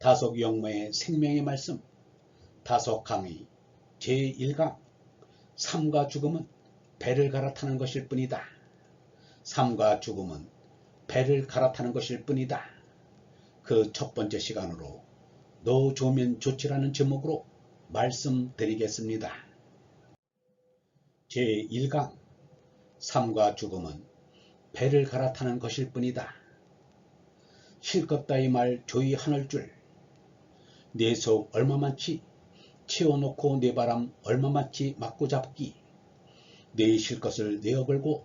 다속 영모의 생명의 말씀 다속 강의 제1강 삶과 죽음은 배를 갈아타는 것일 뿐이다. 삶과 죽음은 배를 갈아타는 것일 뿐이다. 그 첫 번째 시간으로 너 좋으면 좋지라는 제목으로 말씀드리겠습니다. 제1강 삶과 죽음은 배를 갈아타는 것일 뿐이다. 실컷 따위 말 조이 하늘 줄. 내 속 얼마만치 채워놓고 내 바람 얼마만치 맞고 잡기. 내 실것을 내어걸고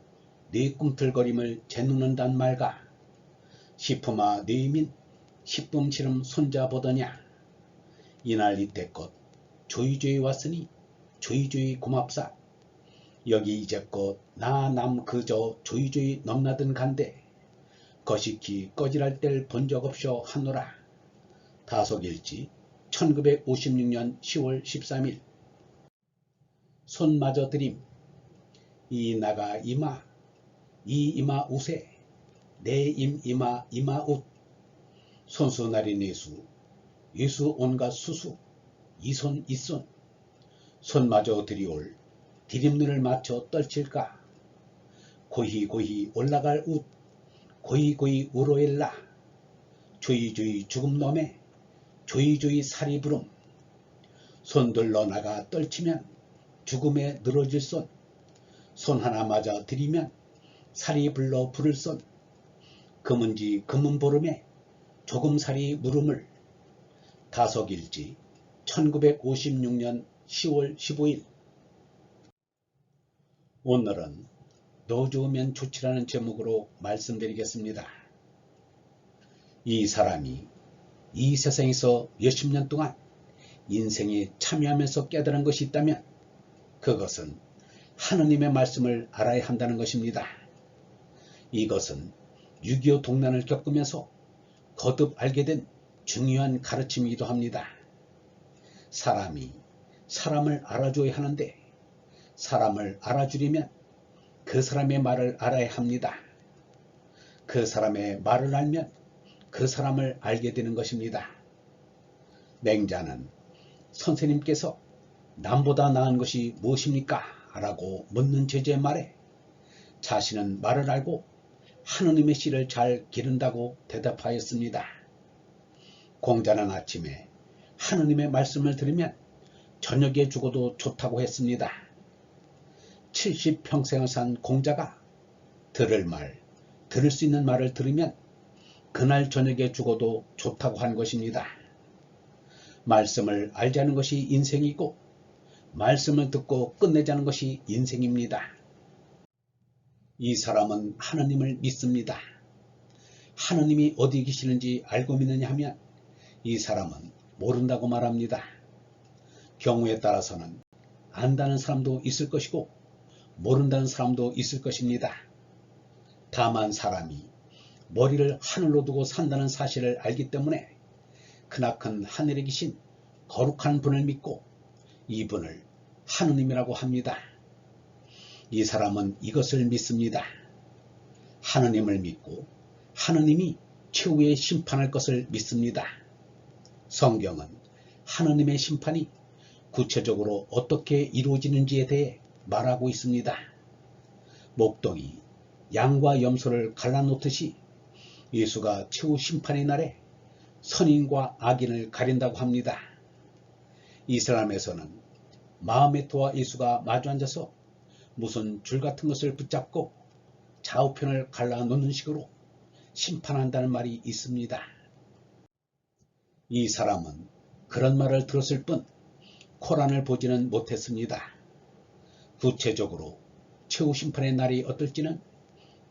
내 꿈틀거림을 재누는단 말가. 시품아 내민 시쁨시름 손자보더냐. 이날 이때껏 조이조이 왔으니 조이조이 고맙사. 여기 이제껏 나 남 그저 조이조이 넘나든 간데 거시기 꺼지랄 뗄본적 없쇼 하노라. 다속일지 1956년 10월 13일. 손마저 드림 이 나가 이마 이 이마 우세 내임 이마 이마 웃 손수나리 내수 예수 온갖 수수 이손 이손 손마저 드리올 디림눈을 맞춰 떨칠까? 고히 고히 올라갈 웃 고이 고이 우로엘라. 조이조이 죽음 놈에 조이조이 살이 부름. 손들러 나가 떨치면 죽음에 늘어질 손. 손 하나 맞아 들이면 살이 불러 부를 손. 금은지 금은 보름에 조금 살이 물음을. 다석일지 1956년 10월 15일. 오늘은 너 좋으면 좋지라는 제목으로 말씀드리겠습니다. 이 사람이 이 세상에서 몇십 년 동안 인생에 참여하면서 깨달은 것이 있다면 그것은 하느님의 말씀을 알아야 한다는 것입니다. 이것은 6.25 동란을 겪으면서 거듭 알게 된 중요한 가르침이기도 합니다. 사람이 사람을 알아줘야 하는데 사람을 알아주려면 그 사람의 말을 알아야 합니다. 그 사람의 말을 알면 그 사람을 알게 되는 것입니다. 맹자는 선생님께서 남보다 나은 것이 무엇입니까? 라고 묻는 제자의 말에 자신은 말을 알고 하느님의 씨를 잘 기른다고 대답하였습니다. 공자는 아침에 하느님의 말씀을 들으면 저녁에 죽어도 좋다고 했습니다. 70평생을 산 공자가 들을 말, 들을 수 있는 말을 들으면 그날 저녁에 죽어도 좋다고 한 것입니다. 말씀을 알자는 것이 인생이고 말씀을 듣고 끝내자는 것이 인생입니다. 이 사람은 하나님을 믿습니다. 하나님이 어디 계시는지 알고 믿느냐 하면 이 사람은 모른다고 말합니다. 경우에 따라서는 안다는 사람도 있을 것이고 모른다는 사람도 있을 것입니다. 다만 사람이 머리를 하늘로 두고 산다는 사실을 알기 때문에 크나큰 하늘에 계신 거룩한 분을 믿고 이분을 하느님이라고 합니다. 이 사람은 이것을 믿습니다. 하느님을 믿고 하느님이 최후의 심판할 것을 믿습니다. 성경은 하느님의 심판이 구체적으로 어떻게 이루어지는지에 대해 말하고 있습니다. 목동이 양과 염소를 갈라놓듯이 예수가 최후 심판의 날에 선인과 악인을 가린다고 합니다. 이슬람에서는 마음메토와 예수가 마주 앉아서 무슨 줄 같은 것을 붙잡고 좌우편을 갈라놓는 식으로 심판한다는 말이 있습니다. 이 사람은 그런 말을 들었을 뿐 코란을 보지는 못했습니다. 구체적으로 최후 심판의 날이 어떨지는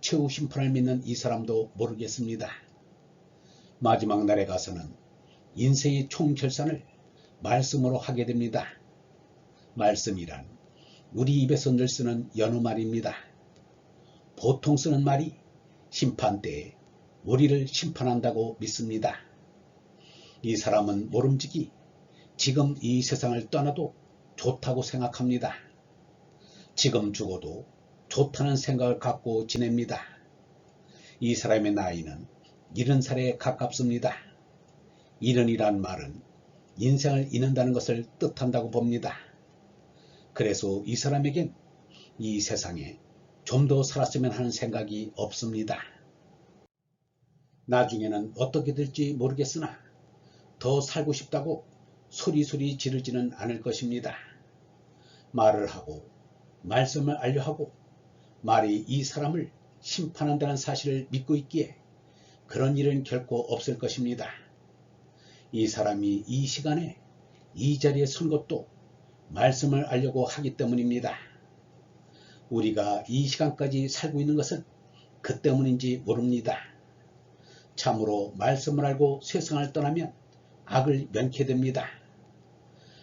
최후 심판을 믿는 이 사람도 모르겠습니다. 마지막 날에 가서는 인생의 총결산을 말씀으로 하게 됩니다. 말씀이란 우리 입에서 늘 쓰는 연어 말입니다. 보통 쓰는 말이 심판 때에 우리를 심판한다고 믿습니다. 이 사람은 모름지기 지금 이 세상을 떠나도 좋다고 생각합니다. 지금 죽어도 좋다는 생각을 갖고 지냅니다. 이 사람의 나이는 70살에 가깝습니다. 이른이란 말은 인생을 잇는다는 것을 뜻한다고 봅니다. 그래서 이 사람에겐 이 세상에 좀 더 살았으면 하는 생각이 없습니다. 나중에는 어떻게 될지 모르겠으나 더 살고 싶다고 소리소리 지르지는 않을 것입니다. 말을 하고 말씀을 알려하고 말이 이 사람을 심판한다는 사실을 믿고 있기에 그런 일은 결코 없을 것입니다. 이 사람이 이 시간에 이 자리에 선 것도 말씀을 알려고 하기 때문입니다. 우리가 이 시간까지 살고 있는 것은 그 때문인지 모릅니다. 참으로 말씀을 알고 세상을 떠나면 악을 면케 됩니다.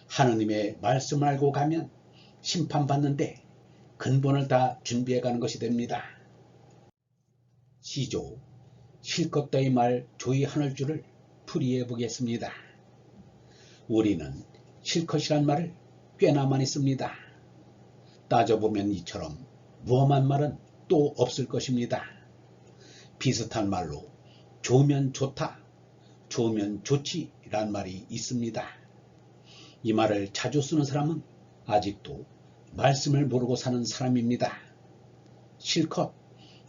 하느님의 말씀을 알고 가면 심판받는데 근본을 다 준비해 가는 것이 됩니다. 시조 실컷 따위 말 조의 하늘 줄을 풀이해 보겠습니다. 우리는 실컷이란 말을 꽤나 많이 씁니다. 따져보면 이처럼 무엄한 말은 또 없을 것입니다. 비슷한 말로 좋으면 좋다, 좋으면 좋지 란 말이 있습니다. 이 말을 자주 쓰는 사람은 아직도 말씀을 모르고 사는 사람입니다. 실컷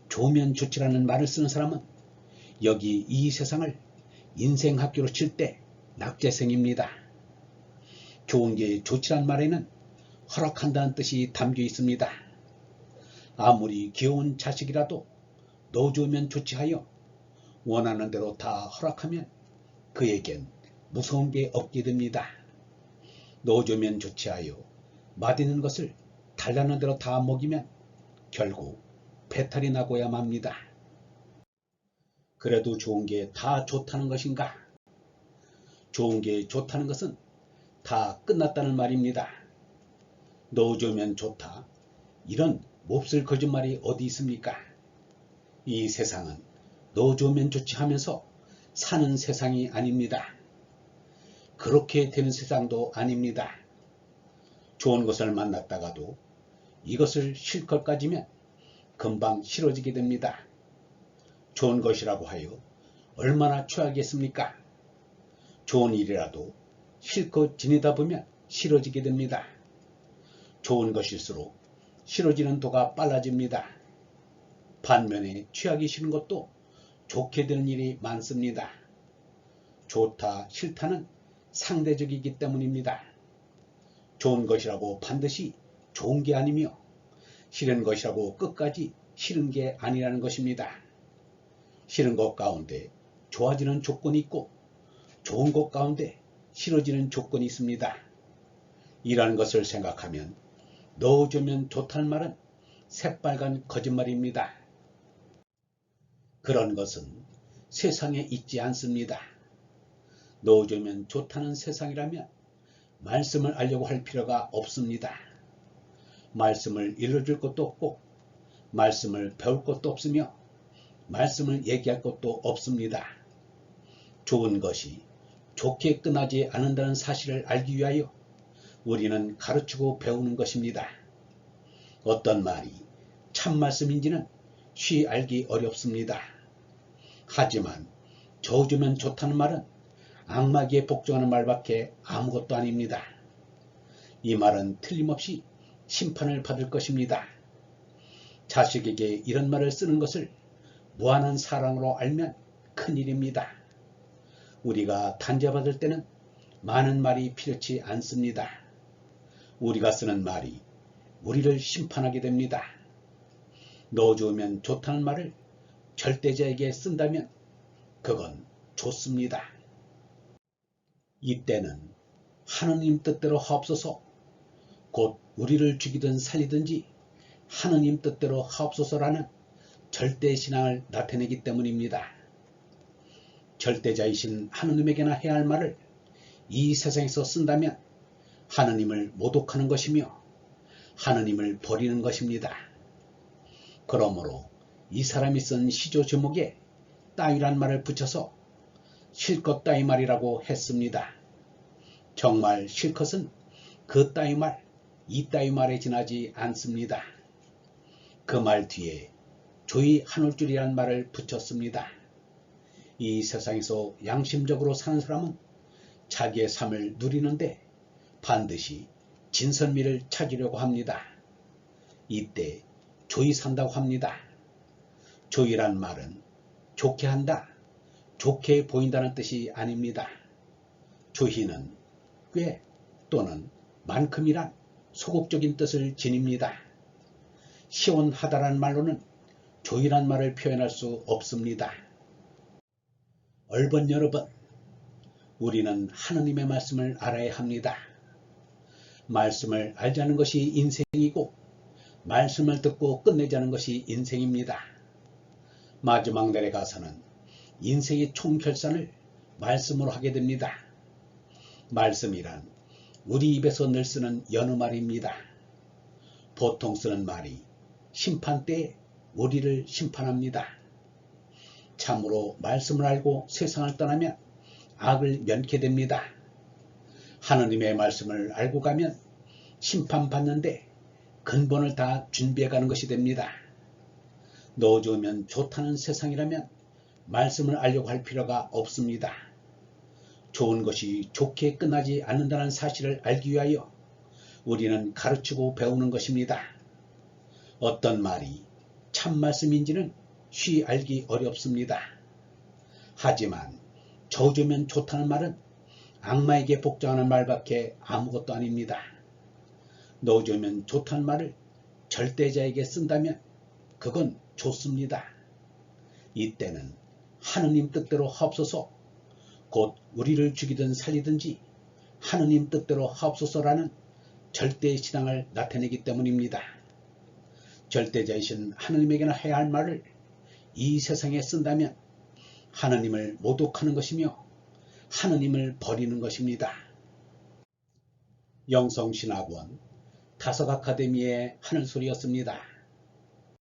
좋으면 좋지라는 말을 쓰는 사람은 여기 이 세상을 인생 학교로 칠 때 낙제생입니다. 좋은 게 좋지란 말에는 허락한다는 뜻이 담겨 있습니다. 아무리 귀여운 자식이라도 넣어주면 좋지 하여 원하는 대로 다 허락하면 그에겐 무서운 게 없게 됩니다. 넣어주면 좋지 하여 맛있는 것을 달라는 대로 다 먹이면 결국 배탈이 나고야 맙니다. 그래도 좋은 게 다 좋다는 것인가? 좋은 게 좋다는 것은 다 끝났다는 말입니다. 넣어주면 좋다. 이런 몹쓸 거짓말이 어디 있습니까? 이 세상은 넣어주면 좋지 하면서 사는 세상이 아닙니다. 그렇게 되는 세상도 아닙니다. 좋은 것을 만났다가도 이것을 실컷 가지면 금방 싫어지게 됩니다. 좋은 것이라고 하여 얼마나 취하겠습니까? 좋은 일이라도 실컷 지내다 보면 싫어지게 됩니다. 좋은 것일수록 싫어지는 도가 빨라집니다. 반면에 취하기 싫은 것도 좋게 되는 일이 많습니다. 좋다, 싫다는 상대적이기 때문입니다. 좋은 것이라고 반드시 좋은 게 아니며 싫은 것이라고 끝까지 싫은 게 아니라는 것입니다. 싫은 것 가운데 좋아지는 조건이 있고 좋은 것 가운데 싫어지는 조건이 있습니다. 이라는 것을 생각하면 넣어주면 좋다는 말은 새빨간 거짓말입니다. 그런 것은 세상에 있지 않습니다. 넣어주면 좋다는 세상이라면 말씀을 알려고 할 필요가 없습니다. 말씀을 일러줄 것도 없고 말씀을 배울 것도 없으며 말씀을 얘기할 것도 없습니다. 좋은 것이 좋게 끝나지 않는다는 사실을 알기 위하여 우리는 가르치고 배우는 것입니다. 어떤 말이 참 말씀인지는 쉬 알기 어렵습니다. 하지만 저주면 좋다는 말은 악마기에 복종하는 말밖에 아무것도 아닙니다. 이 말은 틀림없이 심판을 받을 것입니다. 자식에게 이런 말을 쓰는 것을 무한한 사랑으로 알면 큰일입니다. 우리가 단죄받을 때는 많은 말이 필요치 않습니다. 우리가 쓰는 말이 우리를 심판하게 됩니다. 넣어주면 좋다는 말을 절대자에게 쓴다면 그건 좋습니다. 이때는 하느님 뜻대로 하옵소서 곧 우리를 죽이든 살리든지 하느님 뜻대로 하옵소서라는 절대 신앙을 나타내기 때문입니다. 절대자이신 하느님에게나 해야 할 말을 이 세상에서 쓴다면 하느님을 모독하는 것이며 하느님을 버리는 것입니다. 그러므로 이 사람이 쓴 시조 제목에 따위란 말을 붙여서 실컷 따위 말이라고 했습니다. 정말 실컷은 그 따위 말, 이 따위 말에 지나지 않습니다. 그 말 뒤에 조이 한 올 줄이란 말을 붙였습니다. 이 세상에서 양심적으로 사는 사람은 자기의 삶을 누리는데 반드시 진선미를 찾으려고 합니다. 이때 조이 산다고 합니다. 조이란 말은 좋게 한다, 좋게 보인다는 뜻이 아닙니다. 조희는 꽤 또는 만큼이란 소극적인 뜻을 지닙니다. 시원하다란 말로는 조이란 말을 표현할 수 없습니다. 얼번 여러분, 우리는 하느님의 말씀을 알아야 합니다. 말씀을 알자는 것이 인생이고 말씀을 듣고 끝내자는 것이 인생입니다. 마지막 날에 가서는 인생의 총결산을 말씀으로 하게 됩니다. 말씀이란 우리 입에서 늘 쓰는 연어 말입니다. 보통 쓰는 말이 심판 때 우리를 심판합니다. 참으로 말씀을 알고 세상을 떠나면 악을 면케 됩니다. 하느님의 말씀을 알고 가면 심판받는데 근본을 다 준비해 가는 것이 됩니다. 너 좋으면 좋다는 세상이라면 말씀을 알려고 할 필요가 없습니다. 좋은 것이 좋게 끝나지 않는다는 사실을 알기 위하여 우리는 가르치고 배우는 것입니다. 어떤 말이 참 말씀인지는 쉬 알기 어렵습니다. 하지만 저주면 좋다는 말은 악마에게 복종하는 말밖에 아무것도 아닙니다. 넣어주면 좋다는 말을 절대자에게 쓴다면 그건 좋습니다. 이때는 하느님 뜻대로 하옵소서 곧 우리를 죽이든 살리든지 하느님 뜻대로 하옵소서라는 절대 신앙을 나타내기 때문입니다. 절대자이신 하느님에게나 해야 할 말을 이 세상에 쓴다면 하느님을 모독하는 것이며 하느님을 버리는 것입니다. 영성신학원 다섯 아카데미의 하늘소리였습니다.